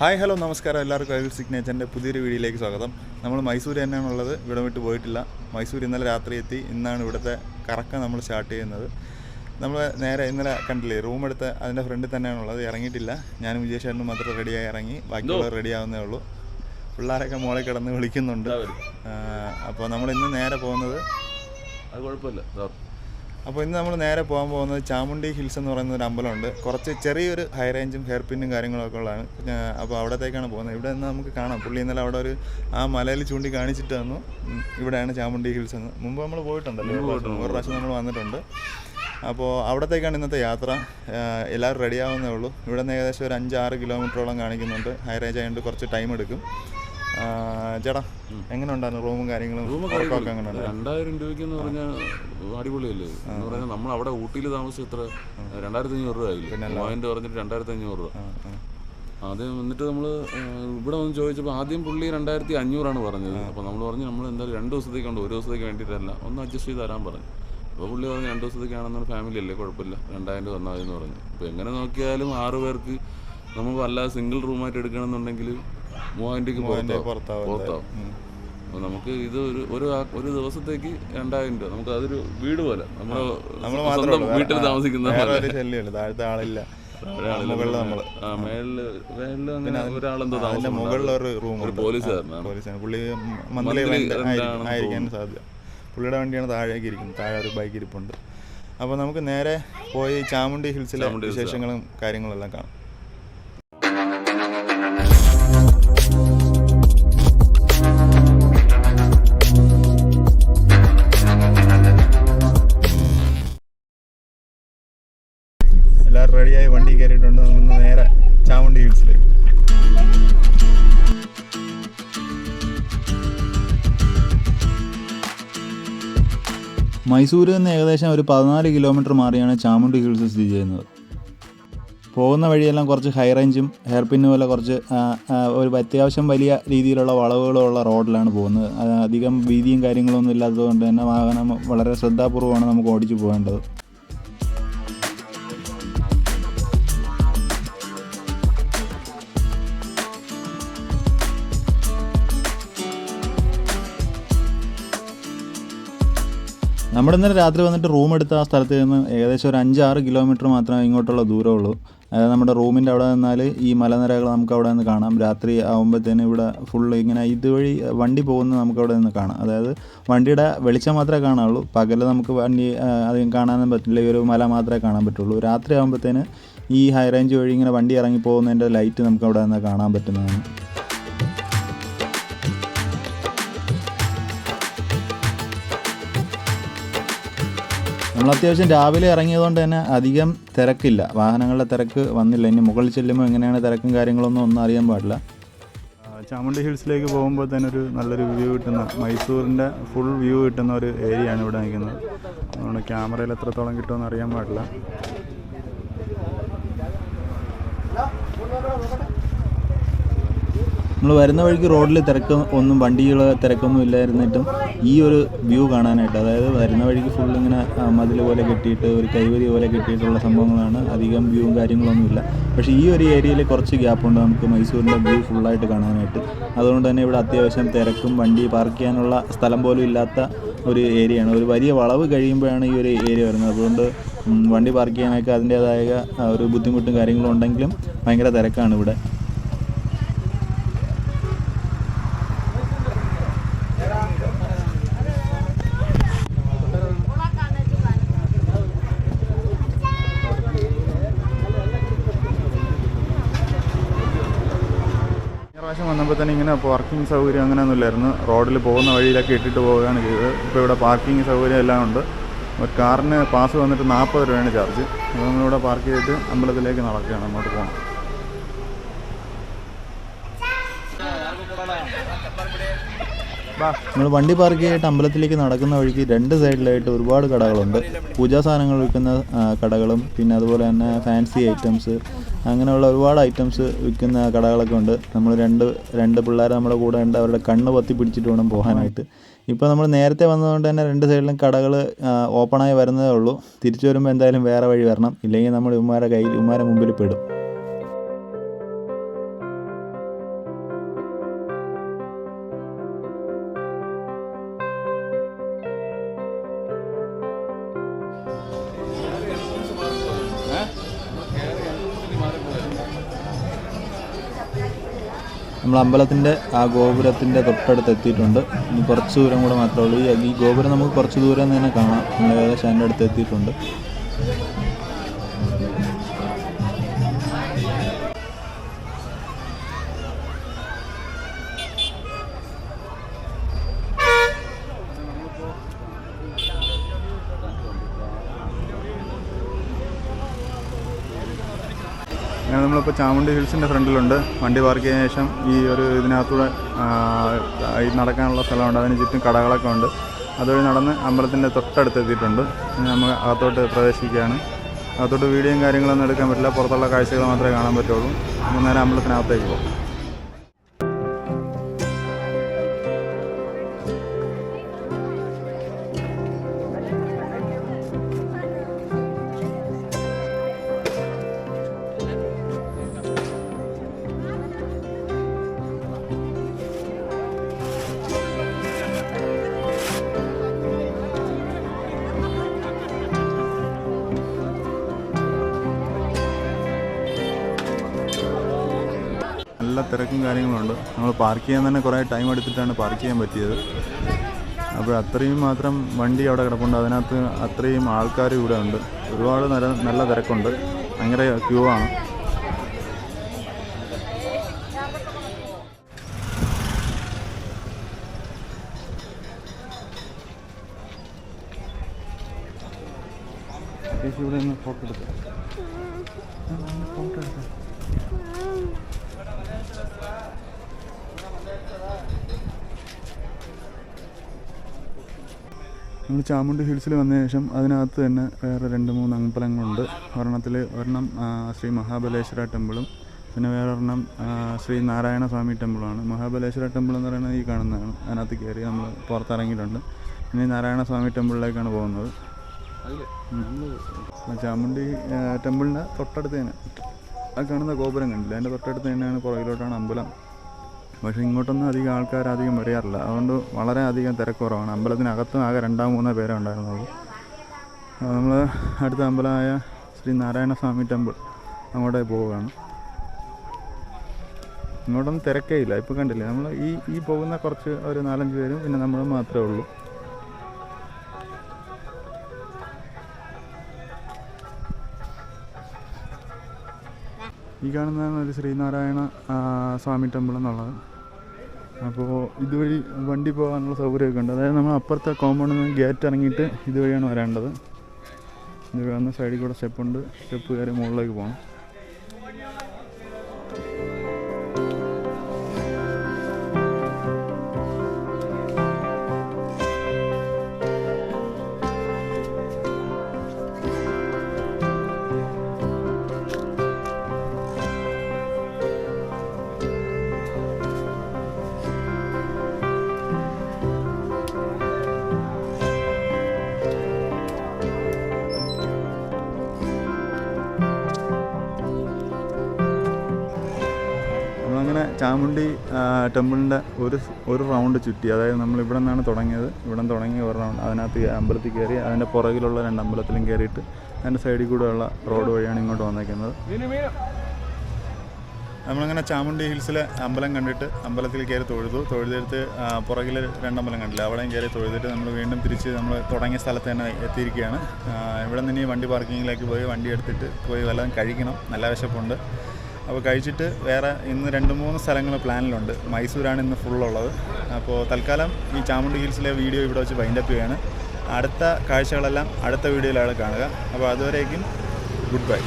Hi hello നമസ്കാരം എല്ലാവർക്കും. അയൽ സിഗ്നേച്ചറിന്റെ പുതിയൊരു വീഡിയോയിലേക്ക് സ്വാഗതം. നമ്മൾ മൈസൂർ തന്നെയാണുള്ളത്. ഇവിടെ വിട്ട് പോയിട്ടില്ല. മൈസൂർ ഇന്നലെ രാത്രി എത്തി. ഇന്നാണ് ഇവിടുത്തെ കറക്കം നമ്മൾ സ്റ്റാർട്ട് ചെയ്യുന്നത്. നമ്മൾ നേരെ ഇന്നലെ കണ്ടില്ലേ റൂം എടുത്ത് അതിന്റെ ഫ്രണ്ടിൽ തന്നെയാണുള്ളത്. ഇറങ്ങിയിട്ടില്ല. ഞാനും വിജയ് ചേട്ടനും മാത്രം റെഡിയായി ഇറങ്ങി. ബാക്കിയുള്ളവർ റെഡി ആവുന്നേ ഉള്ളൂ. പിള്ളേരൊക്കെ മോളെ കിടന്ന് വിളിക്കുന്നുണ്ട്. അപ്പോൾ നമ്മൾ ഇന്ന് നേരെ പോകുന്നത് അത് കുഴപ്പമില്ല. അപ്പോൾ ഇന്ന് നമ്മൾ നേരെ പോകാൻ പോകുന്നത് ചാമുണ്ടി ഹിൽസ് എന്ന് പറയുന്ന ഒരു അമ്പലമുണ്ട്. കുറച്ച് ചെറിയൊരു ഹൈ റേഞ്ചും ഹെയർ പിന്നും കാര്യങ്ങളൊക്കെ ഉള്ളതാണ്. അപ്പോൾ അവിടത്തേക്കാണ് പോകുന്നത്. ഇവിടെ നിന്ന് നമുക്ക് കാണാം. പുള്ളി ഇന്നലെ അവിടെ ഒരു ആ മലയിൽ ചൂണ്ടി കാണിച്ചിട്ട് തന്നു ഇവിടെയാണ് ചാമുണ്ടി ഹിൽസ് എന്ന്. മുമ്പ് നമ്മൾ പോയിട്ടുണ്ടല്ലോ. ഒരു പ്രാവശ്യം. നമ്മൾ വന്നിട്ടുണ്ട്. അപ്പോൾ അവിടത്തേക്കാണ് ഇന്നത്തെ യാത്ര. എല്ലാവരും റെഡിയാവുന്നേ ഉള്ളൂ. ഇവിടെ നിന്ന് ഏകദേശം ഒരു അഞ്ചാറ് കിലോമീറ്ററോളം കാണിക്കുന്നുണ്ട്. ഹൈ റേഞ്ച് ആയതുകൊണ്ട് കുറച്ച് ടൈം എടുക്കും. ചേട്ടാ എങ്ങനെ ഉണ്ടായിരുന്നു റൂമും കാര്യങ്ങളും രണ്ടായിരം രൂപയ്ക്ക് എന്ന് പറഞ്ഞാൽ അടിപൊളിയല്ലേ എന്ന് പറഞ്ഞാൽ നമ്മൾ അവിടെ ഊട്ടിയിൽ താമസിച്ച എത്ര രണ്ടായിരത്തി അഞ്ഞൂറ് രൂപ ആയില്ലേ? മൂവായിരം പറഞ്ഞിട്ട് രണ്ടായിരത്തി അഞ്ഞൂറ് രൂപ അത് എന്നിട്ട് നമ്മൾ ഇവിടെ വന്ന് ചോദിച്ചപ്പോൾ ആദ്യം പുള്ളി രണ്ടായിരത്തി അഞ്ഞൂറാണ് പറഞ്ഞത് അപ്പോൾ നമ്മൾ പറഞ്ഞു നമ്മൾ എന്തായാലും രണ്ട് ദിവസത്തേക്ക് ഉണ്ട് ഒരു ദിവസത്തേക്ക് വേണ്ടിയിട്ടല്ല. ഒന്ന് അഡ്ജസ്റ്റ് ചെയ്ത് തരാൻ പറഞ്ഞു. അപ്പോൾ പുള്ളി പറഞ്ഞു രണ്ട് ദിവസത്തേക്കാണെന്നൊരു ഫാമിലി അല്ലേ കുഴപ്പമില്ല. രണ്ടായിരം രൂപ തന്നാൽ എന്ന് പറഞ്ഞു. അപ്പോൾ എങ്ങനെ നോക്കിയാലും ആറ് പേർക്ക് നമുക്ക് അല്ലാതെ സിംഗിൾ റൂമായിട്ട് എടുക്കണമെന്നുണ്ടെങ്കിൽ മൂവായിരം രൂപയ്ക്ക് പുറത്താവും. അപ്പോൾ നമുക്ക് ഇത് ഒരു ഒരു ഒരു ദിവസത്തേക്ക് രണ്ടായിരം രൂപ. നമുക്ക് അതൊരു വീട് പോലെ. സ്വന്തം വീട്ടിൽ താമസിക്കുന്ന താഴത്തെ ആളില്ല. പുള്ളിയുടെ വണ്ടിയാണ് താഴേക്ക് ഇരിക്കുന്നത്. താഴെ ഒരു ബൈക്ക് ഇരിപ്പുണ്ട്. അപ്പോൾ നമുക്ക് നേരെ പോയി ചാമുണ്ടി ഹിൽസിലെ വിശേഷങ്ങളും കാര്യങ്ങളും എല്ലാം കാണാം. മൈസൂരിൽ നിന്ന് ഏകദേശം ഒരു പതിനാല് കിലോമീറ്റർ മാറിയാണ് ചാമുണ്ടി ഹിൽസ് സ്ഥിതി ചെയ്യുന്നത്. പോകുന്ന വഴിയെല്ലാം കുറച്ച് ഹൈ റേഞ്ചും ഹെയർ പിന്ന് പോലെ കുറച്ച് ഒരു അത്യാവശ്യം വലിയ രീതിയിലുള്ള വളവുകളുള്ള റോഡിലാണ് പോകുന്നത്. അധികം വീതിയും കാര്യങ്ങളൊന്നും ഇല്ലാത്തതുകൊണ്ട് തന്നെ വാഹനം വളരെ ശ്രദ്ധാപൂർവമാണ് നമുക്ക് ഓടിച്ചു പോകേണ്ടത്. നമ്മുടെ ഇന്നലെ രാത്രി വന്നിട്ട് റൂം എടുത്ത ആ സ്ഥലത്ത് നിന്ന് ഏകദേശം ഒരു അഞ്ചാറ് കിലോമീറ്റർ മാത്രമേ ഇങ്ങോട്ടുള്ള ദൂരമുള്ളൂ അതായത് നമ്മുടെ റൂമിന്റെ അവിടെ നിന്നാൽ ഈ മലനിരകൾ നമുക്ക് അവിടെ നിന്ന് കാണാം. രാത്രി ആകുമ്പോഴത്തേനും ഇവിടെ ഫുൾ ഇങ്ങനെ ഇതുവഴി വണ്ടി പോകുന്നത് നമുക്ക് അവിടെ നിന്ന് കാണാം. അതായത് വണ്ടിയുടെ വെളിച്ചം മാത്രമേ കാണാവുള്ളൂ. പകൽ നമുക്ക് വണ്ടി അധികം കാണാനും പറ്റില്ല. ഈ ഒരു മല മാത്രമേ കാണാൻ പറ്റുള്ളൂ. രാത്രി ആകുമ്പോഴത്തേന് ഈ ഹൈ റേഞ്ച് വഴി ഇങ്ങനെ വണ്ടി ഇറങ്ങി പോകുന്നതിന്റെ ലൈറ്റ് നമുക്ക് അവിടെ നിന്ന് കാണാൻ പറ്റുന്നതാണ്. നമ്മൾ അത്യാവശ്യം രാവിലെ ഇറങ്ങിയതുകൊണ്ട് തന്നെ അധികം തിരക്കില്ല. വാഹനങ്ങളുടെ തിരക്ക് വന്നില്ല. ഇനി മുകളിൽ ചെല്ലുമ്പോൾ എങ്ങനെയാണ് തിരക്കും കാര്യങ്ങളൊന്നും ഒന്നും അറിയാൻ പാടില്ല. ചാമുണ്ടി ഹിൽസിലേക്ക് പോകുമ്പോൾ തന്നെ ഒരു നല്ലൊരു വ്യൂ കിട്ടുന്ന മൈസൂരിന്റെ ഫുൾ വ്യൂ കിട്ടുന്ന ഒരു ഏരിയ ആണ് ഇവിടെ നിൽക്കുന്നത്. അതുകൊണ്ട് ക്യാമറയിൽ എത്രത്തോളം കിട്ടുമെന്ന് അറിയാൻ പാടില്ല. നമ്മൾ വരുന്ന വഴിക്ക് റോഡിൽ തിരക്ക് ഒന്നും വണ്ടികൾ തിരക്കൊന്നും ഇല്ലായിരുന്നിട്ടും ഈ ഒരു വ്യൂ കാണാനായിട്ട് അതായത് വരുന്ന വഴിക്ക് ഫുൾ ഇങ്ങനെ മതിൽ പോലെ കെട്ടിയിട്ട് ഒരു കൈവരി പോലെ കെട്ടിയിട്ടുള്ള സംഭവങ്ങളാണ് അധികം വ്യൂവും കാര്യങ്ങളൊന്നുമില്ല പക്ഷേ ഈ ഒരു ഏരിയയിൽ കുറച്ച് ഗ്യാപ്പുണ്ട് നമുക്ക് മൈസൂരിന്റെ വ്യൂ ഫുള്ളായിട്ട് കാണാനായിട്ട്. അതുകൊണ്ട് തന്നെ ഇവിടെ അത്യാവശ്യം തിരക്കും വണ്ടി പാർക്ക് ചെയ്യാനുള്ള സ്ഥലം പോലും ഇല്ലാത്ത ഒരു ഏരിയയാണ് ഒരു വലിയ വളവ് കഴിയുമ്പോഴാണ് ഈ ഒരു ഏരിയ വരുന്നത്. അതുകൊണ്ട് വണ്ടി പാർക്ക് ചെയ്യാനൊക്കെ അതിന്റേതായ ഒരു ബുദ്ധിമുട്ടും കാര്യങ്ങളും ഉണ്ടെങ്കിലും ഭയങ്കര തിരക്കാണ് ഇവിടെ. പ്രാവശ്യം വന്നപ്പോൾ തന്നെ ഇങ്ങനെ പാർക്കിംഗ് സൗകര്യം അങ്ങനെയൊന്നും ഇല്ലായിരുന്നു റോഡിൽ പോകുന്ന വഴിയിലൊക്കെ ഇട്ടിട്ട് പോവുകയാണ് ചെയ്തത്. ഇപ്പോൾ ഇവിടെ പാർക്കിംഗ് സൗകര്യം എല്ലാം ഉണ്ട്. ഒരു കാറിന് പാസ് വന്നിട്ട് നാൽപ്പത് രൂപയാണ് ചാർജ് അപ്പോൾ നമ്മളിവിടെ പാർക്ക് ചെയ്തിട്ട് അമ്പലത്തിലേക്ക് നടക്കുകയാണ്. അങ്ങോട്ട് പോകണം നമ്മൾ വണ്ടി പാർക്ക് ചെയ്തിട്ട് അമ്പലത്തിലേക്ക് നടക്കുന്ന വഴിക്ക് രണ്ട് സൈഡിലായിട്ട് ഒരുപാട് കടകളുണ്ട്. പൂജാ സാധനങ്ങൾ വിൽക്കുന്ന കടകളും പിന്നെ അതുപോലെ തന്നെ ഫാൻസി ഐറ്റംസ് അങ്ങനെയുള്ള ഒരുപാട് ഐറ്റംസ് വിൽക്കുന്ന കടകളൊക്കെ ഉണ്ട്. നമ്മൾ രണ്ട് രണ്ട് പിള്ളേർ നമ്മുടെ കൂടെ ഉണ്ട്. അവരുടെ കണ്ണ് പത്തി പിടിച്ചിട്ട് വേണം പോകാനായിട്ട്. ഇപ്പോൾ നമ്മൾ നേരത്തെ വന്നതുകൊണ്ട് തന്നെ രണ്ട് സൈഡിലും കടകൾ ഓപ്പണായി വരുന്നതേ ഉള്ളൂ. തിരിച്ചു വരുമ്പോൾ എന്തായാലും വേറെ വഴി വരണം. ഇല്ലെങ്കിൽ നമ്മൾ ഉമ്മാരെ കയ്യിൽ ഉമ്മാരെ മുമ്പിൽ പെടും. നമ്മൾ അമ്പലത്തിന്റെ ആ ഗോപുരത്തിന്റെ തൊട്ടടുത്ത് എത്തിയിട്ടുണ്ട്. ഇനി കുറച്ച് ദൂരം കൂടെ മാത്രമേ ഉള്ളൂ. ഈ ഗോപുരം നമുക്ക് കുറച്ച് ദൂരം തന്നെ കാണാം. നമ്മൾ ഏകദേശം അതിന്റെ അടുത്ത് എത്തിയിട്ടുണ്ട്. അങ്ങനെ നമ്മളിപ്പോൾ ചാമുണ്ടി ഹിൽസിന്റെ ഫ്രണ്ടിലുണ്ട്. വണ്ടി പാർക്ക് ചെയ്തതിനു ശേഷം ഈ ഒരു ഇതിനകത്തൂടെ നടക്കാനുള്ള സ്ഥലമുണ്ട്. അതിന് ചുറ്റും കടകളൊക്കെ ഉണ്ട്. അതുവഴി നടന്ന് അമ്പലത്തിന്റെ തൊട്ടടുത്ത് എത്തിയിട്ടുണ്ട്. നമ്മൾ അകത്തോട്ട് പ്രവേശിക്കുകയാണ്. അകത്തോട്ട് വീഡിയോയും കാര്യങ്ങളൊന്നും എടുക്കാൻ പറ്റില്ല. പുറത്തുള്ള കാഴ്ചകൾ മാത്രമേ കാണാൻ പറ്റുള്ളൂ. നേരെ അമ്പലത്തിനകത്തേക്ക് പോകും. തിരക്കും കാര്യങ്ങളുണ്ട്. നമ്മൾ പാർക്ക് ചെയ്യാൻ തന്നെ കുറേ ടൈം എടുത്തിട്ടാണ് പാർക്ക് ചെയ്യാൻ പറ്റിയത്. അപ്പോൾ അത്രയും മാത്രം വണ്ടി അവിടെ കിടപ്പുണ്ട്. അതിനകത്ത് അത്രയും ആൾക്കാർ ഇവിടെ ഉണ്ട്. ഒരുപാട് നല്ല നല്ല തിരക്കുണ്ട്. ഭയങ്കര ക്യൂ ആണ്. ഫോട്ടോ എടുക്കാം. ഫോട്ടോ എടുക്കാം. നമ്മൾ ചാമുണ്ടി ഹിൽസിൽ വന്ന ശേഷം അതിനകത്ത് തന്നെ വേറെ രണ്ട് മൂന്ന് അമ്പലങ്ങളുണ്ട്. ഒരെണ്ണത്തിൽ ഒരെണ്ണം ശ്രീ മഹാബലേശ്വര ടെമ്പിളും പിന്നെ വേറൊരെണ്ണം ശ്രീ നാരായണ സ്വാമി ടെമ്പിളുമാണ്. മഹാബലേശ്വര ടെമ്പിൾ എന്ന് പറയുന്നത് ഈ കാണുന്നതാണ്. അതിനകത്ത് കയറി നമ്മൾ പുറത്തിറങ്ങിയിട്ടുണ്ട്. ഇനി നാരായണ സ്വാമി ടെമ്പിളിലേക്കാണ് പോകുന്നത്. ചാമുണ്ടി ടെമ്പിളിന്റെ തൊട്ടടുത്ത് തന്നെ. ആ കാണുന്ന ഗോപുരം കണ്ടില്ല? അതിന്റെ തൊട്ടടുത്ത് തന്നെയാണ് പുറകിലോട്ടാണ് അമ്പലം. പക്ഷേ ഇങ്ങോട്ടൊന്നും അധികം ആൾക്കാർ അധികം വരാറില്ല. അതുകൊണ്ട് വളരെ അധികം തിരക്കുറവാണ്. അമ്പലത്തിനകത്തും ആകെ രണ്ടാം മൂന്നോ പേരേ ഉണ്ടായിരുന്നുള്ളൂ. നമ്മൾ അടുത്ത അമ്പലമായ ശ്രീ നാരായണ സ്വാമി ടെമ്പിൾ അങ്ങോട്ടേ പോവുകയാണ്. ഇങ്ങോട്ടൊന്നും തിരക്കേ ഇല്ല. ഇപ്പോൾ കണ്ടില്ലേ? നമ്മൾ ഈ ഈ പോകുന്ന കുറച്ച് ഒരു നാലഞ്ച് പേരും പിന്നെ നമ്മൾ മാത്രമേ ഉള്ളൂ. ഈ കാണുന്നതാണ് ഒരു ശ്രീനാരായണ സ്വാമി ടെമ്പിൾ എന്നുള്ളത്. അപ്പോൾ ഇതുവഴി വണ്ടി പോകാനുള്ള സൗകര്യമൊക്കെ ഉണ്ട്. അതായത് നമ്മൾ അപ്പുറത്തെ കോമ്പൗണ്ടിൽ നിന്ന് ഗേറ്റ് ഇറങ്ങിയിട്ട് ഇതുവഴിയാണ് വരേണ്ടത്. ഇത് കാണുന്ന സൈഡിൽ കൂടെ സ്റ്റെപ്പുണ്ട് സ്റ്റെപ്പ് കയറി മുകളിലേക്ക് പോകണം ചാമുണ്ടി ടെമ്പിളിന്റെ ഒരു ഒരു റൗണ്ട് ചുറ്റി. അതായത് നമ്മൾ ഇവിടെ നിന്നാണ് തുടങ്ങിയത്. ഇവിടെ നിന്ന് തുടങ്ങി ഒരു റൗണ്ട്. അതിനകത്ത് അമ്പലത്തിൽ കയറി അതിന്റെ പുറകിലുള്ള രണ്ട് അമ്പലത്തിലും കയറിയിട്ട് അതിന്റെ സൈഡിൽ കൂടെയുള്ള റോഡ് വഴിയാണ് ഇങ്ങോട്ട് വന്നേക്കുന്നത്. നമ്മളിങ്ങനെ ചാമുണ്ടി ഹിൽസിലെ അമ്പലം കണ്ടിട്ട് അമ്പലത്തിൽ കയറി തൊഴുതു. തൊഴുതെടുത്ത് പുറകിൽ രണ്ടമ്പലം കണ്ടില്ല. അവിടെയും കയറി തൊഴുതിട്ട് നമ്മൾ വീണ്ടും തിരിച്ച് നമ്മൾ തുടങ്ങിയ സ്ഥലത്ത് തന്നെ എത്തിയിരിക്കുകയാണ്. ഇവിടെ നിന്ന് ഇനി വണ്ടി പാർക്കിങ്ങിലേക്ക് പോയി വണ്ടി എടുത്തിട്ട് പോയി വല്ലതും കഴിക്കണം. നല്ല വിശപ്പുണ്ട്. അപ്പോൾ കഴിച്ചിട്ട് വേറെ ഇന്ന് രണ്ട് മൂന്ന് സ്ഥലങ്ങൾ പ്ലാനിലുണ്ട്. മൈസൂരാണ് ഇന്ന് ഫുള്ളുള്ളത്. അപ്പോൾ തൽക്കാലം ഈ ചാമുണ്ടി ഹിൽസിലെ വീഡിയോ ഇവിടെ വെച്ച് വൈൻഡപ്പ് ചെയ്യുകയാണ്. അടുത്ത കാഴ്ചകളെല്ലാം അടുത്ത വീഡിയോയിലാണ് കാണുക. അപ്പോൾ അതുവരേക്കും ഗുഡ് ബൈ.